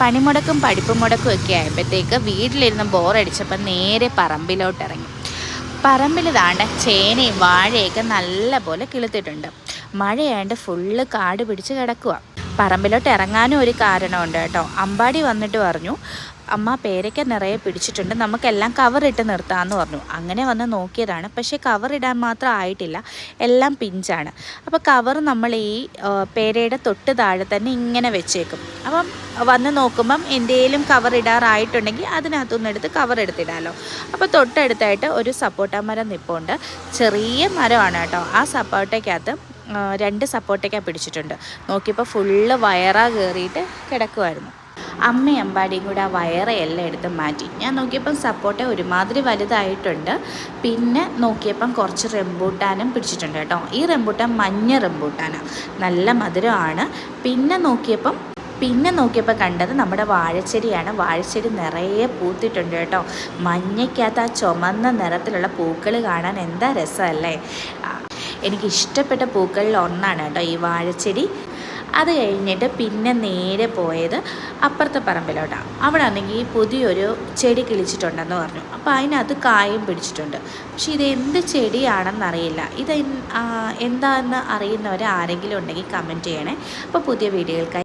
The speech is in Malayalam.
പണിമുടക്കും പഠിപ്പ് മുടക്കും ഒക്കെ ആയപ്പോഴത്തേക്ക് വീട്ടിലിരുന്ന് ബോറടിച്ചപ്പോൾ നേരെ പറമ്പിലോട്ട് ഇറങ്ങി പറമ്പിൽ താണ്ട ചേനയും വാഴയൊക്കെ നല്ല പോലെ കിളുത്തിട്ടുണ്ട്. മഴയായിട്ട് ഫുള്ള് കാട് പിടിച്ച് കിടക്കുക പറമ്പിലോട്ട് ഇറങ്ങാനും ഒരു കാരണമുണ്ട് കേട്ടോ. അമ്പാടി വന്നിട്ട് പറഞ്ഞു അമ്മ പേരയ്ക്ക നിറയെ പിടിച്ചിട്ടുണ്ട്. നമുക്കെല്ലാം കവറിട്ട് നിർത്താമെന്ന് പറഞ്ഞു. അങ്ങനെ വന്ന് നോക്കിയതാണ്. പക്ഷേ കവറിടാൻ മാത്രം ആയിട്ടില്ല. എല്ലാം പിഞ്ചാണ്. അപ്പോൾ കവർ നമ്മൾ ഈ പേരയുടെ തൊട്ട് താഴെ തന്നെ ഇങ്ങനെ വെച്ചേക്കും. അപ്പം വന്ന് നോക്കുമ്പം എന്തേലും കവർ ഇടാറായിട്ടുണ്ടെങ്കിൽ അതിനകത്തുനിന്ന് എടുത്ത് കവർ എടുത്തിടാമല്ലോ അപ്പോൾ തൊട്ടടുത്തായിട്ട് ഒരു സപ്പോട്ട മരം നിപ്പുണ്ട്. ചെറിയ മരമാണ് കേട്ടോ. ആ സപ്പോട്ടയ്ക്കകത്ത് രണ്ട് സപ്പോർട്ടൊക്കെ പിടിച്ചിട്ടുണ്ട്. നോക്കിയപ്പോൾ ഫുള്ള് വയറാ കയറിയിട്ട് കിടക്കുമായിരുന്നു അമ്മ അമ്പാടിയും കൂടെ ആ വയറയെല്ലാം എടുത്ത് മാറ്റി. ഞാൻ നോക്കിയപ്പം സപ്പോർട്ട് ഒരുമാതിരി വലുതായിട്ടുണ്ട്. പിന്നെ നോക്കിയപ്പം കുറച്ച് റെമ്പൂട്ടാനും പിടിച്ചിട്ടുണ്ട് കേട്ടോ. ഈ റെമ്പൂട്ടാൻ മഞ്ഞ റെമ്പൂട്ടാനാണ് നല്ല മധുരമാണ്. പിന്നെ നോക്കിയപ്പം പിന്നെ നോക്കിയപ്പോൾ കണ്ടത് നമ്മുടെ വാഴച്ചെടിയാണ്. വാഴച്ചെടി നിറയെ പൂത്തിട്ടുണ്ട് കേട്ടോ. മഞ്ഞയ്ക്കകത്ത് ആ ചുമന്ന നിറത്തിലുള്ള പൂക്കൾ കാണാൻ എന്താ രസമല്ലേ? എനിക്ക് ഇഷ്ടപ്പെട്ട പൂക്കളിൽ ഒന്നാണ് കേട്ടോ ഈ വാഴച്ചെടി. അത് കഴിഞ്ഞിട്ട് പിന്നെ നേരെ പോയത് അപ്പുറത്തെ പറമ്പിലോട്ടാണ് അവിടെ ആണെങ്കിൽ പുതിയൊരു ചെടി കിളിച്ചിട്ടുണ്ടെന്ന് പറഞ്ഞു. അപ്പോൾ അതിനകത്ത് കായും പിടിച്ചിട്ടുണ്ട്. പക്ഷേ ഇത് എന്ത് ചെടിയാണെന്നറിയില്ല. ഇത് എന്താണെന്ന് അറിയുന്നവർ ആരെങ്കിലും ഉണ്ടെങ്കിൽ കമന്റ് ചെയ്യണേ. അപ്പോൾ പുതിയ വീഡിയോകൾക്കായി